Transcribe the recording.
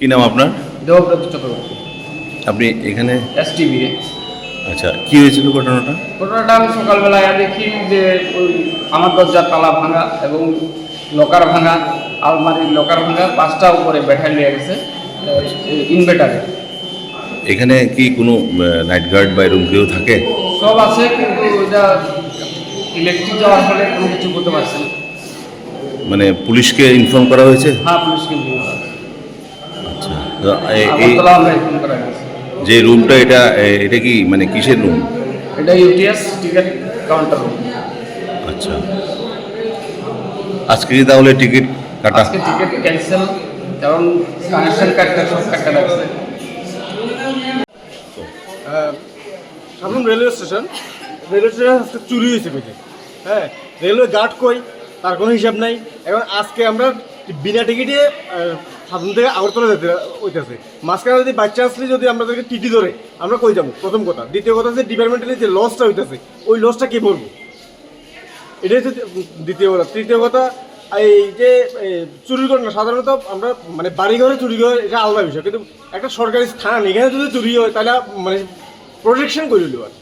কি নাম আপনার? দেবব্রত চক্রবর্তী। আপনি এখানে? এস টিভি আচ্ছা কি হয়েছিল ঘটনাটা? ঘটনাটা আমি সকালবেলায় দেখি যে ওই আমার দরজার তালা ভাঙা এবং লকার ভাঙা আলমারির লকার ভাঙা পাঁচটা উপরে ব্যাটারি নিয়ে গেছে ইনভার্টারে এখানে কি কোনো নাইট গার্ড বা এরকম কেউ থাকে? সব আছে কিন্তু ওইটা ইলেকট্রিক যাওয়ার ফলে কোনো কিছু করতে পারছে না। মানে পুলিশকে ইনফর্ম করা হয়েছে? হ্যাঁ পুলিশ কিন্তু তো এ- এই আগরতলা আমরা ফোন করা যে রুমটা এটা এটা কি মানে কিসের রুম? এটা ইউটিএস টিকিট কাউন্টার রুম। আচ্ছা। আজকে কি তাহলে টিকিট কাটা? আজকে টিকিট ক্যান্সেল এবং কানেকশন কার্ডটা সব কাটা লাগছে। সাধারণ রেলওয়ে স্টেশন রেলওয়ে স্টেশন আজকে চুরি হয়েছে বুঝি হ্যাঁ রেলওয়ে গার্ড কই? তার কোনো হিসাব নাই। এখন আজকে আমরা বিনা টিকিটে সাধারণ থেকে আগরতলা যেতে হইতেছে। মাঝখানে যদি বাচ্চা আসলে যদি আমাদেরকে টিটি ধরে, আমরা কই যাব? প্রথম কথা। দ্বিতীয় কথা যে ডিপার্টমেন্টালি যে লসটা হইতেছে, ওই লসটা কে ভরবো এটাই হচ্ছে দ্বিতীয় কথা। তৃতীয় কথা, এই যে চুরি চুরির না, সাধারণত আমরা মানে বাড়ি ঘরে চুরি করে এটা আলাদা বিষয়। কিন্তু একটা সরকারি স্থান, এখানে যদি চুরি হয়, তাহলে মানে প্রোটেকশন করে দিল আর